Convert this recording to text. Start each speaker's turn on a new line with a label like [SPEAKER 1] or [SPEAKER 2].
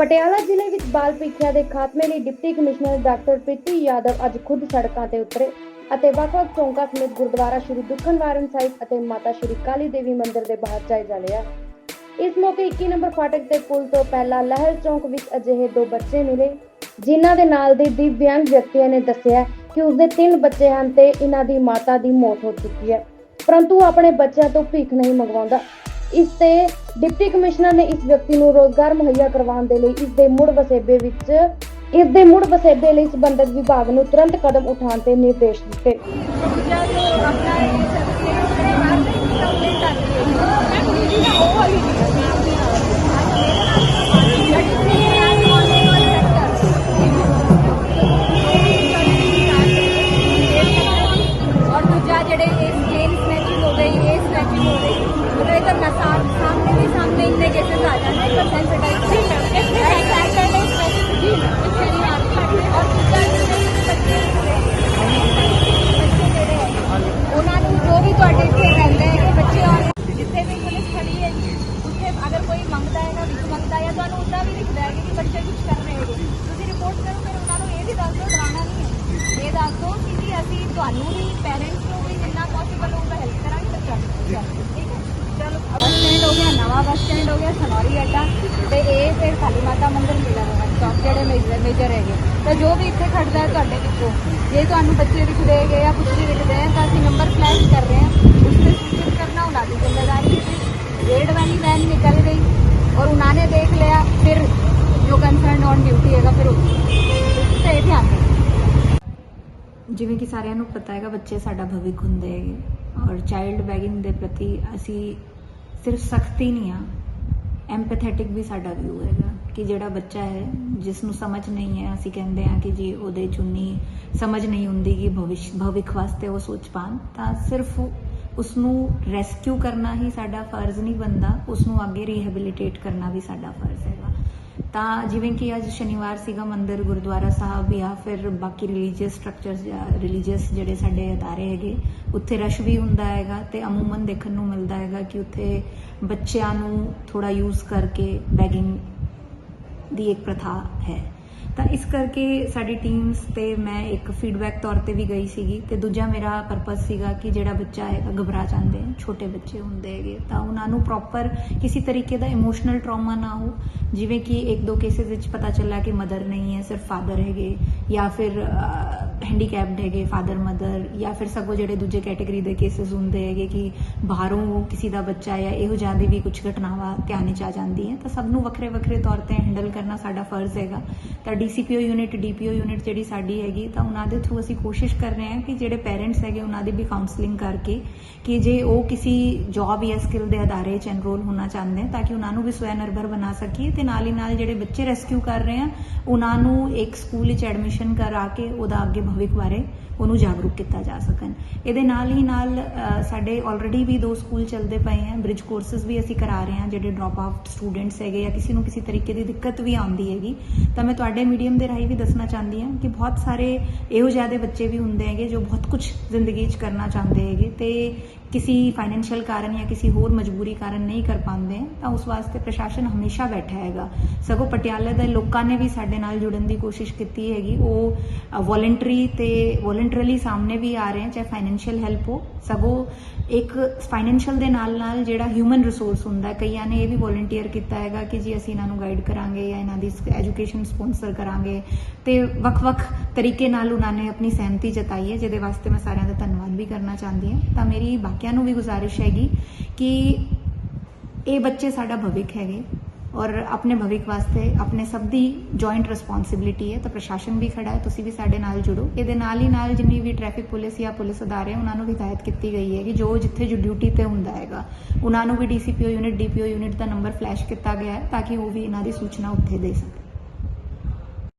[SPEAKER 1] ਪਟਿਆਲਾ ਜ਼ਿਲ੍ਹੇ ਵਿੱਚ ਬਾਲ ਪ੍ਰੀਖਿਆ ਦੇ ਖਾਤਮੇ ਲਈ deputy commissioner doctor Preeti Yadav ਅੱਜ ਖੁਦ ਸੜਕਾਂ ਤੇ ਉਤਰੇ ਅਤੇ ਵੱਖ-ਵੱਖ ਚੌਂਕਾਂ ਸਮੇਤ ਗੁਰਦੁਆਰਾ ਸ਼੍ਰੀ ਦੁਖਨਵਾਰਨ ਸਾਹਿਬ ਅਤੇ ਮਾਤਾ ਸ਼੍ਰੀ ਕਾਲੀ ਦੇਵੀ ਮੰਦਿਰ ਦੇ ਬਾਹਰ ਜਾਇਜ਼ਾ ਲਿਆ। ਇਸ ਮੌਕੇ 21 ਨੰਬਰ ਫਾਟਕ ਤੇ ਪੁਲ ਤੋਂ ਪਹਿਲਾਂ ਲਹਿਰ ਚੌਂਕ ਵਿੱਚ ਅਜਿਹੇ ਦੋ ਬੱਚੇ ਮਿਲੇ, ਜਿਨ੍ਹਾਂ ਦੇ ਨਾਲ ਦੇ ਦਿਵਿਆਂਗ ਵਿਅਕਤੀਆਂ ਨੇ ਦੱਸਿਆ ਕਿ ਉਸਦੇ ਤਿੰਨ ਬੱਚੇ ਹਨ ਤੇ ਇਹਨਾਂ ਦੀ ਮਾਤਾ ਦੀ ਮੌਤ ਹੋ ਚੁੱਕੀ ਹੈ। ਪਰੰਤੂ ਆਪਣੇ ਬੱਚਿਆਂ ਤੋਂ ਭੀਖ ਨਹੀਂ ਮੰਗਵਾਉਂਦਾ। ਇਸ ਤੇ ਡਿਪਟੀ ਕਮਿਸ਼ਨਰ ਨੇ ਇਸ ਵਿਅਕਤੀ ਨੂੰ ਰੋਜ਼ਗਾਰ ਮੁਹੱਈਆ ਕਰਵਾਉਣ ਦੇ ਲਈ ਇਸ ਦੇ ਮੁੜ ਵਸੇਬੇ ਵਿੱਚ ਇਸ ਦੇ ਮੁੜ ਵਸੇਬੇ ਲਈ ਸੰਬੰਧਿਤ ਵਿਭਾਗ ਨੂੰ ਤੁਰੰਤ ਕਦਮ ਉਠਾਉਣ ਦੇ ਨਿਰਦੇਸ਼ ਦਿੱਤੇ।
[SPEAKER 2] सामने के सामने इतने केसेस आ जाते हैं पर सेंसिटाइज और दूजा ਜਿਹੜੇ ਬੱਚੇ ਬੱਚੇ ਜਿਹੜੇ ਹੈ ਉਹਨਾਂ ਨੂੰ ਜੋ ਵੀ ਤੁਹਾਡੇ ਇੱਥੇ ਰਹਿੰਦੇ ਹੈਗੇ ਬੱਚੇ ਔਰ ਜਿੱਥੇ ਵੀ ਪੁਲਿਸ ਖੜੀ ਹੈ ਉੱਥੇ ਅਗਰ ਕੋਈ ਮੰਗਦਾ ਹੈ ਨਾ ਵਿੱਚ ਮੰਗਦਾ ਹੈ ਤੁਹਾਨੂੰ ਉੱਦਾਂ ਵੀ ਦਿਖਦਾ ਹੈ ਕਿ ਬੱਚੇ ਕੁਝ ਕਰ ਰਹੇ ਹੈਗੇ ਤੁਸੀਂ ਰਿਪੋਰਟ ਕਰੋ ਫਿਰ ਉਹਨਾਂ ਨੂੰ ਇਹ ਵੀ ਦੱਸ ਦਿਓ ਡਰਾਉਣਾ ਨਹੀਂ ਹੈ ਇਹ ਦੱਸ ਦਿਓ ਕਿ ਜੀ ਅਸੀਂ ਤੁਹਾਨੂੰ ਵੀ ਨਵਾਂ ਬੱਸ ਸਟੈਂਡ ਹੋ ਗਿਆ ਸਨੌਰੀ ਅੱਡਾ ਤੇ ਇਹ ਫਿਰ ਕਾਲੀ ਮਾਤਾ ਮੰਦਿਰ ਮਿਲਦਾ ਹੋਗਾ ਚੌਕ ਜਿਹੜੇ ਮੇਜਰ ਮੇਜਰ ਹੈਗੇ ਤਾਂ ਜੋ ਵੀ ਇੱਥੇ ਖੜਦਾ ਹੈ ਤੁਹਾਡੇ ਵਿੱਚੋਂ ਜੇ ਤੁਹਾਨੂੰ ਬੱਚੇ ਦਿਖਦੇ ਹੈਗੇ ਜਾਂ ਕੁਝ ਵੀ ਦਿਖਦੇ ਹੈ ਤਾਂ ਅਸੀਂ ਨੰਬਰ ਫਲੈਸ਼ ਕਰ ਰਹੇ ਹਾਂ ਉਸ ਤੇ ਸੂਚਿਤ ਕਰਨਾ ਉਹਨਾਂ ਦੀ ਜ਼ਿੰਮੇਵਾਰੀ है रेड वाली वैन निकल गई और उन्होंने देख लिया फिर जो कंसर्न ऑन ड्यूटी हैगा फिर उस पे ध्यान दें
[SPEAKER 3] ਜਿਵੇਂ ਕਿ ਸਾਰਿਆਂ ਨੂੰ ਪਤਾ ਹੈਗਾ ਬੱਚੇ ਸਾਡਾ ਭਵਿੱਖ ਹੁੰਦੇ ਹੈਗੇ ਔਰ ਚਾਈਲਡ ਬੈਗਿੰਗ ਦੇ ਪ੍ਰਤੀ ਅਸੀਂ ਸਿਰਫ ਸਖਤੀ ਨਹੀਂ ਆ ਐਮਪੈਥੈਟਿਕ ਵੀ ਸਾਡਾ ਵਿਊ ਹੈਗਾ ਕਿ ਜਿਹੜਾ ਬੱਚਾ ਹੈ ਜਿਸ ਨੂੰ ਸਮਝ ਨਹੀਂ ਹੈ, ਅਸੀਂ ਕਹਿੰਦੇ ਆ ਕਿ ਜੀ ਉਹਦੇ ਚੁੰਨੀ ਸਮਝ ਨਹੀਂ ਹੁੰਦੀ ਕਿ ਭਵਿਸ਼, ਭਵਿੱਖ ਵਾਸਤੇ ਉਹ ਸੋਚ ਪਾਣ, ਤਾਂ ਸਿਰਫ ਉਸ ਨੂੰ ਰੈਸਕਿਊ ਕਰਨਾ ਹੀ ਸਾਡਾ ਫਰਜ਼ ਨਹੀਂ ਬਣਦਾ ਉਸ ਨੂੰ ਅੱਗੇ ਰੀਹੈਬਿਲਿਟੇਟ ਕਰਨਾ ਵੀ ਸਾਡਾ ਫਰਜ਼ ਹੈਗਾ। ਤਾਂ ਜਿਵੇਂ ਕਿ ਅੱਜ ਸ਼ਨੀਵਾਰ ਸੀਗਾ ਮੰਦਿਰ ਗੁਰਦੁਆਰਾ ਸਾਹਿਬ ਜਾਂ ਫਿਰ ਬਾਕੀ ਰਿਲੀਜੀਅਸ ਸਟਰਕਚਰਸ ਜਾਂ ਰਿਲੀਜੀਅਸ ਜਿਹੜੇ ਸਾਡੇ ਅਦਾਰੇ ਹੈਗੇ, ਉੱਥੇ ਰਸ਼ ਵੀ ਹੁੰਦਾ ਹੈਗਾ ਤੇ ਅਮੂਮਨ ਦੇਖਣ ਨੂੰ ਮਿਲਦਾ ਹੈਗਾ ਕਿ ਉੱਥੇ ਬੱਚਿਆਂ ਨੂੰ ਥੋੜਾ ਯੂਜ਼ ਕਰਕੇ ਬੈਗਿੰਗ ਦੀ ਇੱਕ ਪ੍ਰਥਾ ਹੈ। ਤਾਂ ਇਸ ਕਰਕੇ ਸਾਡੀ ਟੀਮਸ ਤੇ ਮੈਂ ਇੱਕ ਫੀਡਬੈਕ ਤੌਰ ਤੇ ਵੀ ਗਈ ਸੀਗੀ ਤੇ ਦੂਜਾ ਮੇਰਾ ਪਰਪਸ ਸੀਗਾ ਕਿ ਜਿਹੜਾ ਬੱਚਾ ਹੈਗਾ ਘਬਰਾ ਜਾਂਦੇ ਆ, ਛੋਟੇ ਬੱਚੇ ਹੁੰਦੇ ਹੈਗੇ ਤਾਂ ਉਹਨਾਂ ਨੂੰ ਪ੍ਰੋਪਰ ਕਿਸੇ ਤਰੀਕੇ ਦਾ ਇਮੋਸ਼ਨਲ ਟਰਾਮਾ ਨਾ ਹੋ, ਜਿਵੇਂ ਕਿ ਇੱਕ ਦੋ ਕੇਸਿਸ ਵਿੱਚ ਪਤਾ ਚੱਲਾ ਕਿ ਮਦਰ ਨਹੀਂ ਹੈ, ਸਿਰਫ ਫਾਦਰ ਹੈਗੇ ਜਾਂ ਫਿਰ ਹੈਂਡੀਕੈਪਡ ਹੈਗੇ ਫਾਦਰ ਮਦਰ ਜਾਂ ਫਿਰ ਸਗੋਂ ਜਿਹੜੇ ਦੂਜੇ ਕੈਟਾਗਰੀ ਦੇ ਕੇਸਿਸ ਹੁੰਦੇ ਹੈਗੇ ਕਿ ਬਾਹਰੋਂ ਕਿਸੇ ਦਾ ਬੱਚਾ ਜਾਂ ਇਹੋ ਜਿਹਾ ਦੀ ਵੀ ਕੁਝ ਘਟਨਾਵਾਂ ਧਿਆਨ ਵਿੱਚ ਆ ਜਾਂਦੀਆਂ, ਤਾਂ ਸਭ ਨੂੰ ਵੱਖਰੇ ਵੱਖਰੇ ਤੌਰ ਤੇ ਹੈਂਡਲ ਕਰਨਾ ਸਾਡਾ ਫਰਜ਼ ਹੈਗਾ। ਤਾਂ ਡੀਸੀਪੀਓ ਯੂਨਿਟ ਡੀਪੀਓ ਯੂਨਿਟ ਜਿਹੜੀ ਸਾਡੀ ਹੈਗੀ, ਤਾਂ ਉਹਨਾਂ ਦੇ ਥਰੂ ਅਸੀਂ ਕੋਸ਼ਿਸ਼ ਕਰ ਰਹੇ ਹਾਂ ਕਿ ਜਿਹੜੇ ਪੇਰੈਂਟਸ ਹੈਗੇ ਉਹਨਾਂ ਦੀ ਵੀ ਕਾਉਂਸਲਿੰਗ ਕਰਕੇ ਕਿ ਜੇ ਉਹ ਕਿਸੇ ਜੌਬ ਜਾਂ ਸਕਿੱਲ ਦੇ ਅਦਾਰੇ 'ਚ ਐਨਰੋਲ ਹੋਣਾ ਚਾਹੁੰਦੇ ਤਾਂ ਕਿ ਉਹਨਾਂ ਨੂੰ ਵੀ ਸਵੈ ਨਿਰਭਰ ਬਣਾ ਸਕੀਏ ਤੇ ਨਾਲ ਹੀ ਨਾਲ ਜਿਹੜੇ ਬੱਚੇ ਰੈਸਕਿਊ ਕਰ ਰਹੇ ਆ, ਉਹਨਾਂ ਨੂੰ ਇੱਕ ਸਕੂਲ ਵਿੱਚ ਐਡਮਿਸ਼ਨ ਕਰਾ ਕੇ ਉਹਦਾ ਅੱਗੇ ਭਵਿੱਖ ਬਾਰੇ ਉਹਨੂੰ ਜਾਗਰੂਕ ਕੀਤਾ ਜਾ ਸਕਣ। ਇਹਦੇ ਨਾਲ ਹੀ ਨਾਲ ਸਾਡੇ ਆਲਰੇਡੀ ਵੀ ਦੋ ਸਕੂਲ ਚੱਲਦੇ ਪਏ ਆ। ਬ੍ਰਿਜ ਕੋਰਸਸ ਵੀ ਅਸੀਂ ਕਰਾ ਰਹੇ ਹਾਂ, ਜਿਹੜੇ ਡ੍ਰੌਪ ਆਊਟ ਸਟੂਡੈਂਟਸ ਹੈਗੇ ਜਾਂ ਕਿਸੇ ਨੂੰ ਕਿਸੇ ਤਰੀਕੇ ਦੀ ਦਿੱਕਤ ਵੀ ਆਉਂਦੀ ਹੈਗੀ। ਤਾਂ ਮੈਂ ਤੁਹਾਡੇ ਮੀਡੀਅਮ ਦੇ ਰਾਹੀਂ ਵੀ ਦੱਸਣਾ ਚਾਹੁੰਦੀ ਹਾਂ ਕਿ ਬਹੁਤ ਸਾਰੇ ਇਹੋ ਜਿਹੇ ਦੇ ਬੱਚੇ ਵੀ ਹੁੰਦੇ ਹੈਗੇ, ਜੋ ਬਹੁਤ ਕੁਝ ਜ਼ਿੰਦਗੀ 'ਚ ਕਰਨਾ ਚਾਹੁੰਦੇ ਹੈਗੇ। ਤੇ ਕਿਸੇ ਫਾਈਨੈਂਸ਼ੀਅਲ ਕਾਰਨ ਜਾਂ ਕਿਸੇ ਹੋਰ ਮਜਬੂਰੀ ਕਾਰਨ ਨਹੀਂ ਕਰ ਪਾਉਂਦੇ ਤਾਂ ਉਸ ਵਾਸਤੇ ਪ੍ਰਸ਼ਾਸਨ ਹਮੇਸ਼ਾ ਬੈਠਾ ਹੈਗਾ ਸਗੋਂ ਪਟਿਆਲੇ ਦੇ ਲੋਕਾਂ ਨੇ ਵੀ ਸਾਡੇ ਨਾਲ ਜੁੜਨ ਦੀ ਕੋਸ਼ਿਸ਼ ਕੀਤੀ ਹੈਗੀ ਉਹ ਵੋਲੰਟਰੀ ਤੇ ਵੋਲੰਟਰਲੀ ਸਾਹਮਣੇ ਵੀ ਆ ਰਹੇ ਹੈ ਚਾਹੇ ਫਾਈਨੈਂਸ਼ੀਅਲ ਹੈਲਪ ਹੋ ਸਗੋਂ ਇੱਕ ਫਾਈਨੈਂਸ਼ੀਅਲ ਦੇ ਨਾਲ ਨਾਲ ਜਿਹੜਾ ਹਿਊਮਨ ਰਿਸੋਰਸ ਹੁੰਦਾ ਹੈ, ਕਈਆਂ ਨੇ ਇਹ ਵੀ ਵੋਲੰਟੀਅਰ ਕੀਤਾ ਹੈਗਾ ਕਿ ਜੀ ਅਸੀਂ ਇਹਨਾਂ ਨੂੰ ਗਾਈਡ ਕਰਾਂਗੇ ਜਾਂ ਇਹਨਾਂ ਦੀ ਐਜੂਕੇਸ਼ਨ ਸਪਾਂਸਰ ਕਰਾਂਗੇ ਤੇ ਵੱਖ-ਵੱਖ ਤਰੀਕੇ ਨਾਲ ਉਹਨਾਂ ਨੇ ਆਪਣੀ ਸਹਿਮਤੀ ਜਤਾਈ ਹੈ, ਜਿਹਦੇ ਵਾਸਤੇ ਮੈਂ ਸਾਰਿਆਂ ਦਾ ਧੰਨਵਾਦ ਵੀ ਕਰਨਾ ਚਾਹੁੰਦੀ ਹਾਂ। ਤਾਂ ਮੇਰੀ ਬਾਕੀਆਂ ਨੂੰ ਵੀ ਗੁਜ਼ਾਰਿਸ਼ ਹੈਗੀ ਕਿ ਇਹ ਬੱਚੇ ਸਾਡਾ ਭਵਿੱਖ ਹੈਗੇ ਔਰ ਆਪਣੇ ਭਵਿੱਖ ਵਾਸਤੇ ਆਪਣੇ ਸਭ ਦੀ ਜੁਆਇੰਟ ਰਿਸਪੌਂਸਿਬਿਲਿਟੀ ਹੈ। ਤਾਂ ਪ੍ਰਸ਼ਾਸਨ ਵੀ ਖੜਾ ਹੈ, ਤੁਸੀਂ ਵੀ ਸਾਡੇ ਨਾਲ ਜੁੜੋ। ਇਹਦੇ ਨਾਲ ਹੀ ਨਾਲ ਜਿੰਨੀ ਵੀ ਟ੍ਰੈਫਿਕ ਪੁਲਿਸ ਜਾਂ ਪੁਲਿਸ ਅਦਾਰੇ ਉਹਨਾਂ ਨੂੰ ਵੀ ਹਦਾਇਤ ਕੀਤੀ ਗਈ ਹੈ ਕਿ ਜੋ ਜਿੱਥੇ ਜੋ ਡਿਊਟੀ ਤੇ ਹੁੰਦਾ ਹੈਗਾ, ਉਹਨਾਂ ਨੂੰ ਵੀ ਡੀਸੀਪੀਓ ਯੂਨਿਟ ਡੀਪੀਓ ਯੂਨਿਟ ਦਾ ਨੰਬਰ ਫਲੈਸ਼ ਕੀਤਾ ਗਿਆ ਹੈ ਤਾਂ ਕਿ ਉਹ ਵੀ ਇਹਨਾਂ ਦੀ ਸੂਚਨਾ ਉੱਥੇ ਦੇ ਸਕਣ।